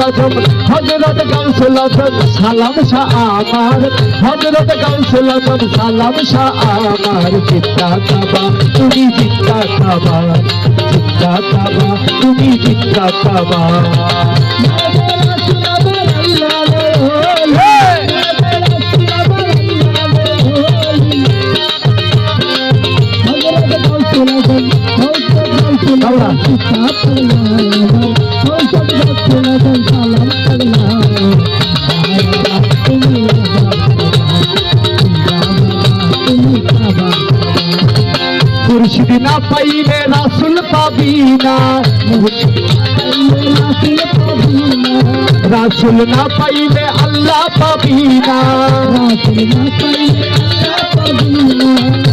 আজম হজরত গাউসুল আজম সালাম শাহ আমার হজরত গাউসুল আজম সালাম শাহ আমার চিত্তা কাবা তুমি চিত্তা কাবা চিত্তা কাবা তুমি চিত্তা কাবা মুর্শিদ না পাইলে রাসুল পাবি না। রাসুল না পাইলে আল্লাহ পাবি না।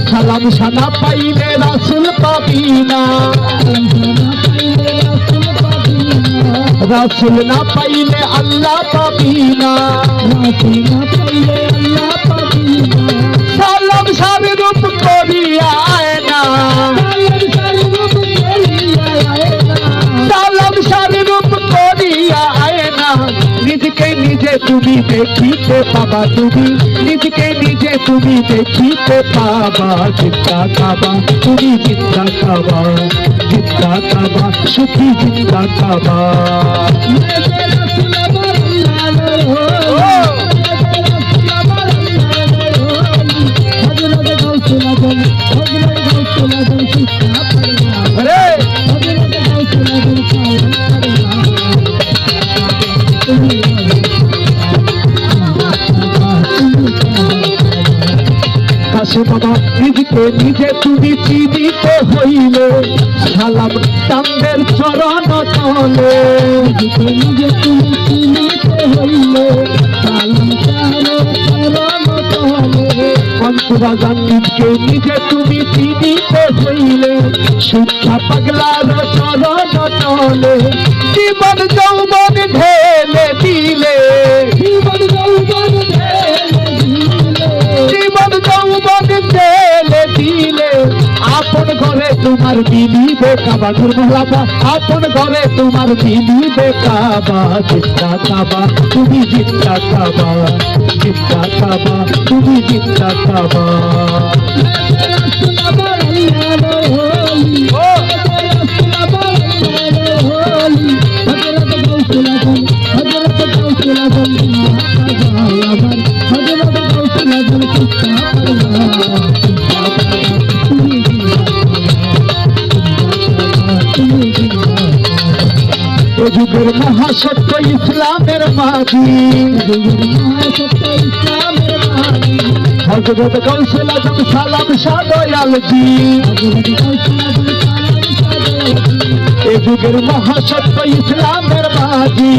সালাম সানা পাইলে রাসুল পাবি রাসুল না পাইলে আল্লাহ পাবি না। সালাম সারে রূপ করিয়া আয় না। সালাম সারে রূপ করিয়া আয় না। নিজকে নিজে তুমি দেখিতে পাবা তুমি। নিজকে নিজে তুমি দেখিতে পাবা। চিন্তা খাবা, তুমি চিন্তা খাবা। চিন্তা খাবা। সুখী চিন্তা তাঙ্গের চরণ তলে অন্তরা নিজকে নিজে তুমি চিনিতে হইলে, শিক্ষা পাগলার চরণ তলে। জীবন যৌবন ঢেলে দিলে আপন ঘরে তোমার দিদি মিলিবে কাবা মহলাবা আপন ঘরে তোমার দিদি কাবা চিন্তা খাবা তুমি জিতা খাবা জিতা খাবা তুমি জিতা কাবা যুগের মহাসত্য ইসলামের মাঝি। হজরত কৌশল আজম সালাম সাদয়ালজি এ যুগের মহাসত্য ইসলামের মাঝি।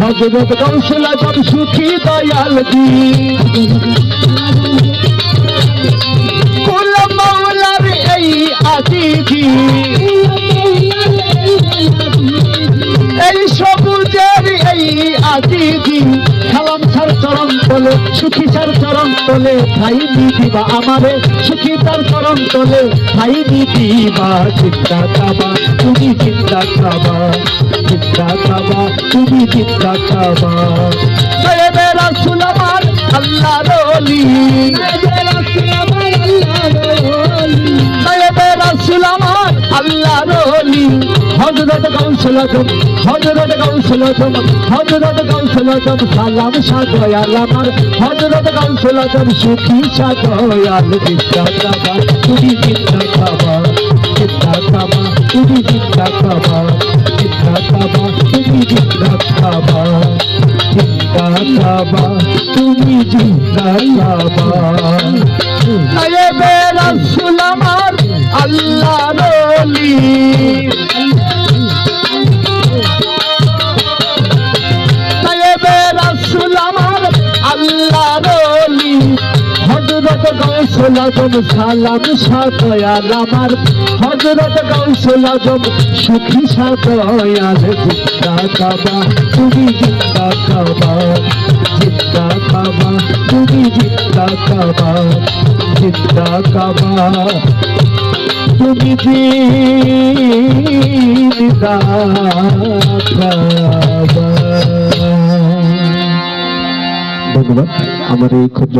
হজরত কৌশল আজম সুখী দয়ালজি। কুল মৌলার এই আজিজি আজিজি সালাম সার চরণ তোলে, সুখী সার চরণ তোলে ভাই দিবা আমারে, সুখী তার চরণ তোলে ভাই দিবা চিন্তা খাবা তুমি চিন্তা খাবা চিন্তা খাবা তুমি চিন্তা খাবা সাহেবে রাসুল আমার আল্লাহ রলি সাহেবে রাসুল আমার আল্লাহ রলি হজরত আজম হজরত আজম হজরত আজম সালাম সাদয়াল আমার। হজরত আজম সুখী সাদয়াল চিন্তা খাবা তুমি চিন্তা খাবা চিন্তা খাবা তুমি চিন্তা খাবা চিন্তা খাবা তুমি চিন্তা খাবা চিন্তা খাবা তুমি চিন্তা খাবা আমার গৌসল আজম সালাম সাদয়াল আমার। হজরত গৌসল সুখী সাদয়াল জিন্দা কাবা, তুমি জিন্দা কাবা জিন্দা কাবা, তুমি জিন্দা কাবা জিন্দা কাবা। তুমি জিন্দা ধন্যবাদ, আমার এই ক্ষুদ্র